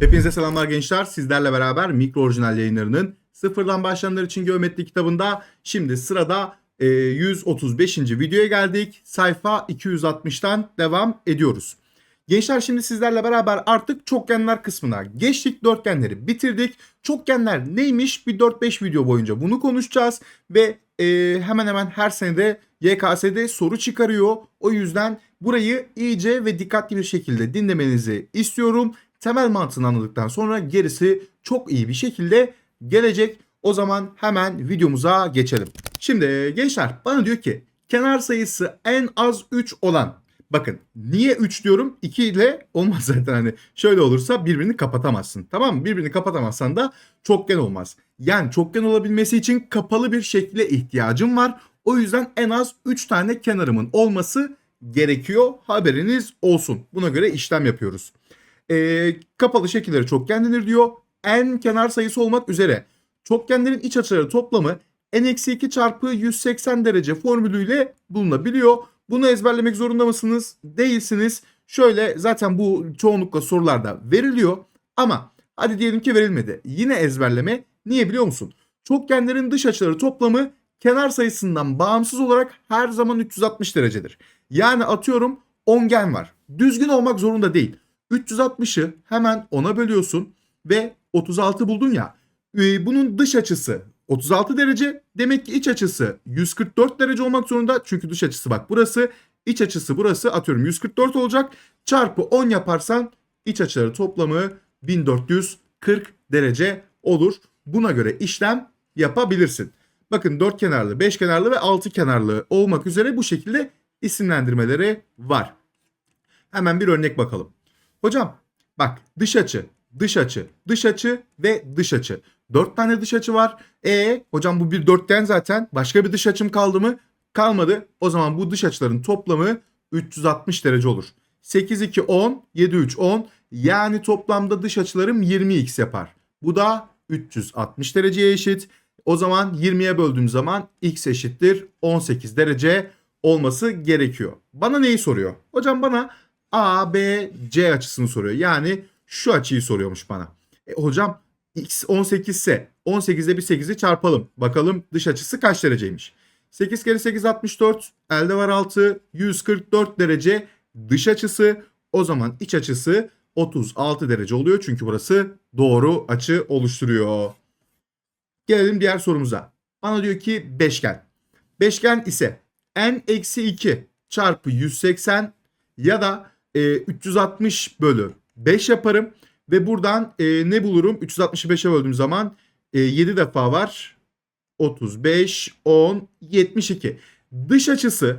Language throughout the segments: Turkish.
Hepinize selamlar gençler. Sizlerle beraber mikro orijinal yayınlarının sıfırdan başlayanlar için geometri kitabında şimdi sırada e, 135. videoya geldik. Sayfa 260'tan devam ediyoruz. Gençler şimdi sizlerle beraber artık çokgenler kısmına geçtik. Dörtgenleri bitirdik. Çokgenler neymiş? Bir 4-5 video boyunca bunu konuşacağız. Ve e, hemen hemen her senede YKS'de soru çıkarıyor. O yüzden burayı iyice ve dikkatli bir şekilde dinlemenizi istiyorum. Temel mantığını anladıktan sonra gerisi çok iyi bir şekilde gelecek. O zaman hemen videomuza geçelim. Şimdi gençler bana diyor ki kenar sayısı en az 3 olan Bakın niye 3 diyorum? 2 ile olmaz zaten hani şöyle olursa birbirini kapatamazsın. Tamam mı? Birbirini kapatamazsan da çokgen olmaz. Yani çokgen olabilmesi için kapalı bir şekle ihtiyacım var. O yüzden en az 3 tane kenarımın olması gerekiyor. Haberiniz olsun. Buna göre işlem yapıyoruz. Ee, kapalı şekilleri çokgen denir diyor. En kenar sayısı olmak üzere çokgenlerin iç açıları toplamı n-2 çarpı 180 derece formülüyle bulunabiliyor. Bunu ezberlemek zorunda mısınız? Değilsiniz. Şöyle zaten bu çoğunlukla sorularda veriliyor. Ama hadi diyelim ki verilmedi. Yine ezberleme. Niye biliyor musun? Çokgenlerin dış açıları toplamı kenar sayısından bağımsız olarak her zaman 360 derecedir. Yani atıyorum ongen var. Düzgün olmak zorunda değil. 360'ı hemen 10'a bölüyorsun ve 36 buldun ya. Ee, Bunun dış açısı 36 derece. Demek ki iç açısı 144 derece olmak zorunda. Çünkü dış açısı bak burası. iç açısı burası atıyorum 144 olacak. Çarpı 10 yaparsan iç açıları toplamı 1440 derece olur. Buna göre işlem yapabilirsin. Bakın 4 kenarlı, 5 kenarlı ve 6 kenarlı olmak üzere bu şekilde isimlendirmeleri var. Hemen bir örnek bakalım. Hocam bak dış açı, dış açı, dış açı ve dış açı. 4 tane dış açı var. E hocam bu bir dörtgen zaten. Başka bir dış açım kaldı mı? Kalmadı. O zaman bu dış açıların toplamı 360 derece olur. 8 2 10, 7 3 10. Yani toplamda dış açılarım 20x yapar. Bu da 360 dereceye eşit. O zaman 20'ye böldüğüm zaman x eşittir 18 derece olması gerekiyor. Bana neyi soruyor? Hocam bana A, B, C açısını soruyor. Yani şu açıyı soruyormuş bana. E, hocam x 18 ise 18'de bir 8'i çarpalım. Bakalım dış açısı kaç dereceymiş. 8 kere 8 64. Elde var 6. 144 derece dış açısı. O zaman iç açısı 36 derece oluyor. Çünkü burası doğru açı oluşturuyor. Gelelim diğer sorumuza. Bana diyor ki beşgen. Beşgen ise n-2 çarpı 180 ya da e, 360 bölü 5 yaparım. Ve buradan e, ne bulurum? 365'e böldüğüm zaman e, 7 defa var. 35, 10, 72. Dış açısı,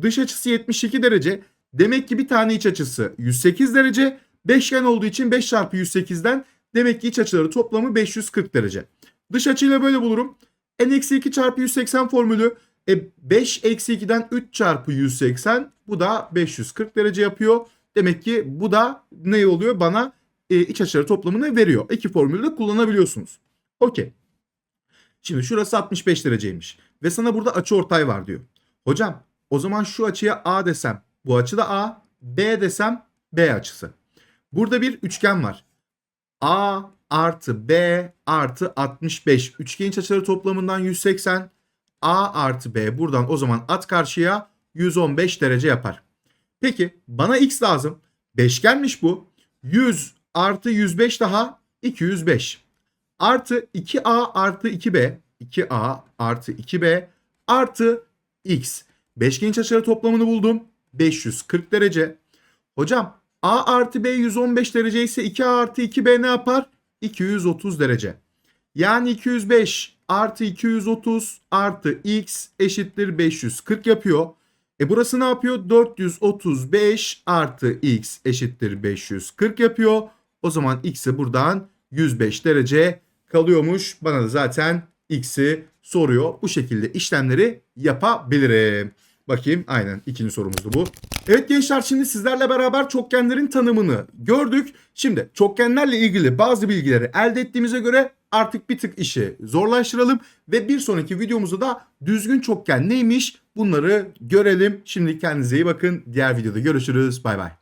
dış açısı 72 derece. Demek ki bir tane iç açısı 108 derece. Beşgen olduğu için 5 çarpı 108'den demek ki iç açıları toplamı 540 derece. Dış açıyla böyle bulurum. n-2 çarpı 180 formülü. E 5 eksi 2'den 3 çarpı 180 bu da 540 derece yapıyor. Demek ki bu da ne oluyor? Bana e, iç açıları toplamını veriyor. İki formülü de kullanabiliyorsunuz. Okey. Şimdi şurası 65 dereceymiş. Ve sana burada açı ortay var diyor. Hocam o zaman şu açıya A desem. Bu açı da A. B desem B açısı. Burada bir üçgen var. A artı B artı 65. Üçgen iç açıları toplamından 180. A artı B buradan o zaman at karşıya 115 derece yapar. Peki bana x lazım. Beşgenmiş bu. 100 artı 105 daha 205. Artı 2a artı 2b 2a artı 2b artı x. Beşgen iç açıları toplamını buldum. 540 derece. Hocam a artı b 115 derece ise 2a artı 2b ne yapar? 230 derece. Yani 205 artı 230 artı x eşittir 540 yapıyor. E burası ne yapıyor? 435 artı x eşittir 540 yapıyor. O zaman x'i buradan 105 derece kalıyormuş. Bana da zaten x'i soruyor. Bu şekilde işlemleri yapabilirim. Bakayım aynen ikinci sorumuzdu bu. Evet gençler şimdi sizlerle beraber çokgenlerin tanımını gördük. Şimdi çokgenlerle ilgili bazı bilgileri elde ettiğimize göre artık bir tık işi zorlaştıralım. Ve bir sonraki videomuzda da düzgün çokgen neymiş bunları görelim. Şimdi kendinize iyi bakın. Diğer videoda görüşürüz. Bay bay.